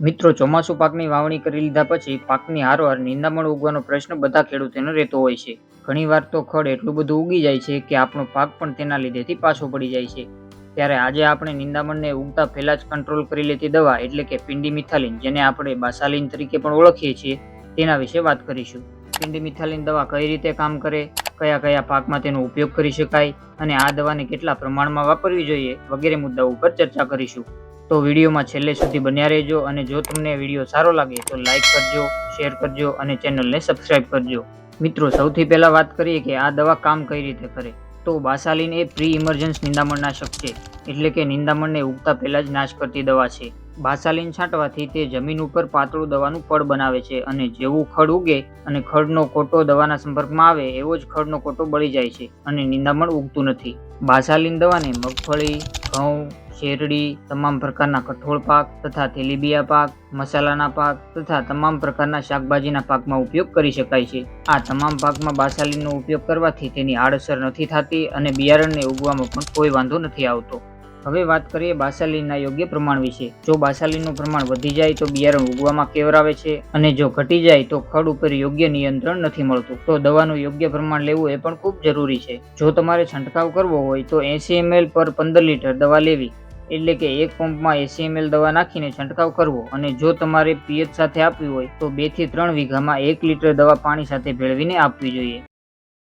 મિત્રો, ચોમાસુ પાકની વાવણી કરી લીધા પછી પાકની હારવાર નિંદામણ ઉગવાનો પ્રશ્ન બધા ખેડૂતોને રહેતો હોય છે. ઘણીવાર તો ખડ એટલું બધું ઉગી જાય છે કે આપણો પાક પણ તેના લીધેથી પાછો પડી જાય છે. ત્યારે આજે આપણે નિંદામણને ઉગતા પહેલાં જ કંટ્રોલ કરી લેતી દવા એટલે કે પિંડી મિથાલિન, જેને આપણે બાસાલિન તરીકે પણ ઓળખીએ છીએ, તેના વિશે વાત કરીશું. પિંડી મિથાલિન દવા કઈ રીતે કામ કરે, કયા કયા પાકમાં તેનો ઉપયોગ કરી શકાય, અને આ દવાને કેટલા પ્રમાણમાં વાપરવી જોઈએ વગેરે મુદ્દાઓ ઉપર ચર્ચા કરીશું. તો વિડીયોમાં છેલ્લે સુધી બન્યા રહેજો અને જો તમને વીડિયો સારો લાગે તો લાઇક કરજો શેર કરજો અને ચેનલને સબસ્ક્રાઇબ કરજો. મિત્રો, સૌથી પહેલાં વાત કરીએ કે આ દવા કામ કઈ રીતે કરે? તો બાસાલિન એ પ્રી ઇમર્જન્સ નિંદામણનાશક છે. એટલે કે નિંદામણને ઉગતા પહેલાં જ નાશ કરતી દવા છે. બાસાલિન છાંટવાથી તે જમીન ઉપર પાતળું દવાનું પડ બનાવે છે અને જેવું ખડ ઉગે અને ખડનો કોટો દવાના સંપર્કમાં આવે, એવો જ ખડનો કોટો બળી જાય છે અને નિંદામણ ઉગતું નથી. બાસાલિન દવાને મગફળી, ઘઉં શેરડી, તમામ પ્રકારના કઠોળ પાક તથા તેલીબિયા પાક, મસાલાના પાક તથા તમામ પ્રકારના શાકભાજીના પાકમાં ઉપયોગ કરી શકાય છે. આ તમામ પાકમાં બાસાલીનો ઉપયોગ કરવાથી તેની આડઅસર નથી થતી અને બિયારણને ઉગવામાં પણ કોઈ વાંધો નથી આવતો. હવે વાત કરીએ બાસાલીના યોગ્ય પ્રમાણ વિશે. જો બાસાલીનું પ્રમાણ વધી જાય તો બિયારણ ઉગવામાં કેવરાવે છે અને જો ઘટી જાય તો ખડ ઉપર યોગ્ય નિયંત્રણ નથી મળતું. તો દવાનું યોગ્ય પ્રમાણ લેવું એ પણ ખૂબ જરૂરી છે. જો તમારે છંટકાવ કરવો હોય તો એસી એમએલ પર પંદર લીટર દવા લેવી. એટલે કે એક પંપમાં એસી ml દવા નાખીને છંટકાવ કરવો અને જો તમારે પીએચ સાથે આપવી હોય તો બેથી ત્રણ વીઘામાં એક લીટર દવા પાણી સાથે ભેળવીને આપવી જોઈએ.